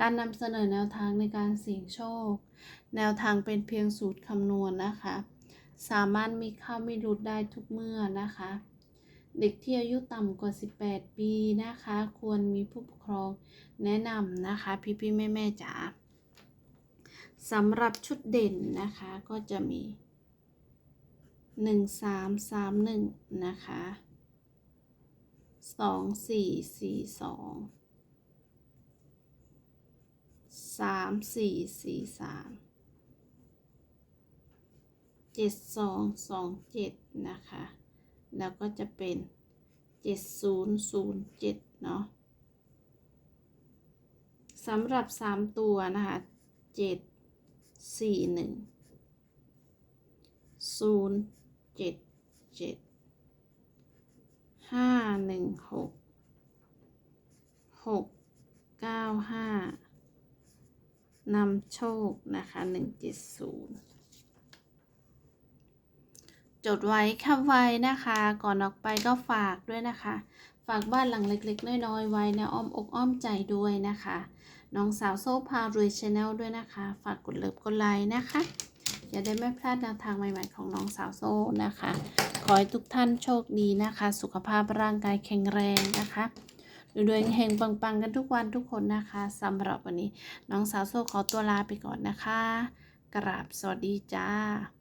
การนำเสนอแนวทางในการเสี่ยงโชค แนวทางเป็นเพียงสูตรคำนวณนะคะ สามารถมีเข้าไม่รุดได้ทุกเมื่อนะคะ เด็กที่อายุต่ำกว่า 18 ปีนะคะ ควรมีผู้ปกครองแนะนำนะคะ พี่พี่แม่แม่จ๋าสำหรับชุดเด่นนะคะก็จะมี 1 3 3 1 นะคะ 2ามสี่สี่สามเจ็ดสองสองเจ็ดนะคะ แล้วก็จะเป็นเจ็ดศูนย์ศูนย์เจ็ดเนาะสำหรับสามตัวนะคะเจ็ดสี่หนึ่งศูนย์เจ็ดเจ็ดห้าหนึ่งหกหกเก้าห้า นำโชคนะคะหนึ่งเจ็ดศูนย์จดไว้คับไว้นะคะ ก่อนออกไปก็ฝากด้วยนะคะ ฝากบ้านหลังเล็ก ๆ น้อยๆไว้ในอ้อมอกอ้อมใจด้วยนะคะ น้องสาวโซ่พารวยชาแนลด้วยนะคะ ฝากกดเลิฟกดไลค์นะคะอย่าได้ไม่พลาดแนวทางใหม่ๆของน้องสาวโซ่นะคะ ขอให้ทุกท่านโชคดีนะคะ สุขภาพร่างกายแข็งแรงนะคะ รวยเฮงปังๆ กันทุกวันทุกคนนะคะสำหรับวันนี้ น้องสาวโซขอตัวลาไปก่อนนะคะ กราบสวัสดีจ้า